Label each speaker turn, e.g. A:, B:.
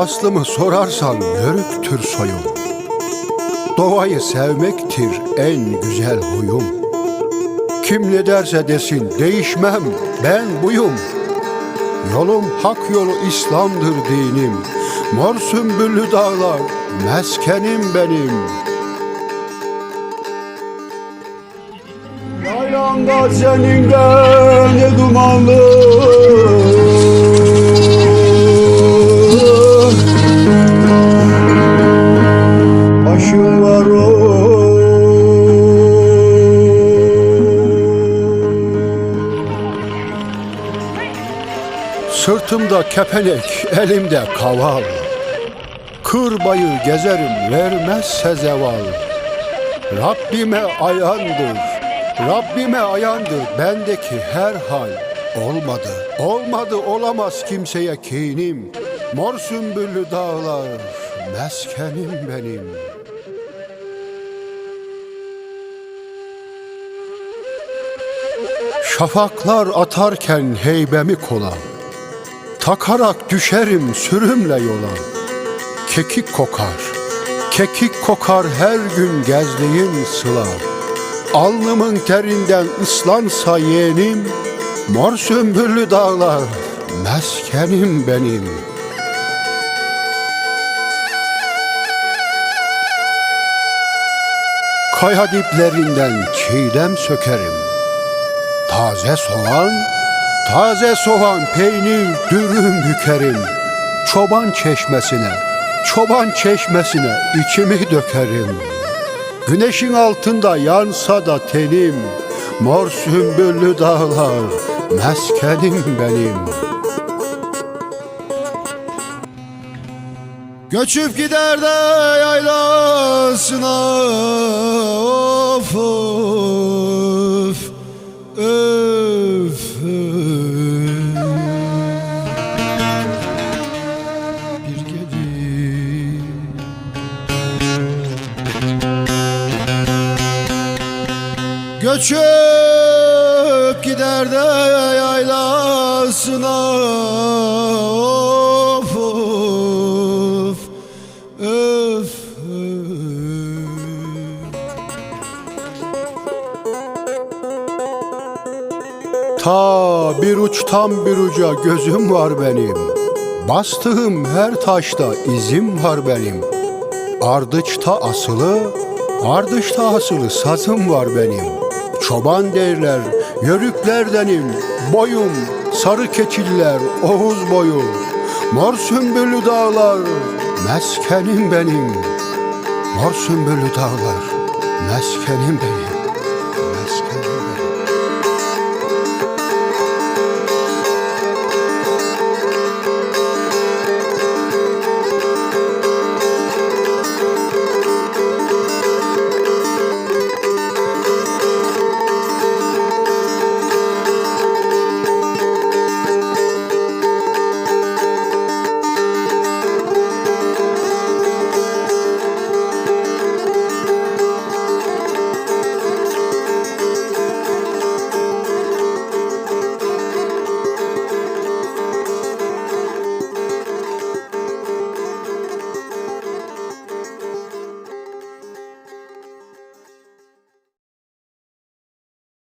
A: aslımı sorarsan yörüktür soyum. Doğayı sevmektir en güzel huyum. Kim ne derse desin değişmem ben buyum. Yolum hak yolu İslam'dır dinim. Mor sümbüllü dağlar meskenim benim. Yaylanda senin de ne dumanlı Sırtımda kepenek, elimde kaval. Kır bayır gezerim vermezse zeval. Rabbime ayandır, Rabbime ayandır. Bendeki her hal Olmadı, olmadı olamaz kimseye kinim. Mor sümbüllü dağlar, meskenim benim. Şafaklar atarken heybemi kola Takarak düşerim sürümle yola. Kekik kokar, kekik kokar her gün gezdiğin sıla. Alnımın terinden ıslansa yeğenim Mor sümbüllü dağlar, meskenim benim. Kaya diplerinden çiğdem sökerim Taze soğan, taze soğan, peynir, dürüm bükerim. Çoban çeşmesine, çoban çeşmesine içimi dökerim. Güneşin altında yansa da tenim, mor sümbüllü dağlar, meskenim benim. Göçüp gider de yaylasına Göçüp gider de yaylasına. Of of öf. Ta bir uçtan bir uca gözüm var benim. Bastığım her taşta izim var benim. Ardıçta asılı, ardıçta asılı sazım var benim Çoban derler, yörüklerdenim Boyum, sarı keçiller, Oğuz boyu Mor sümbüllü dağlar, meskenim benim. Mor sümbüllü dağlar, meskenim benim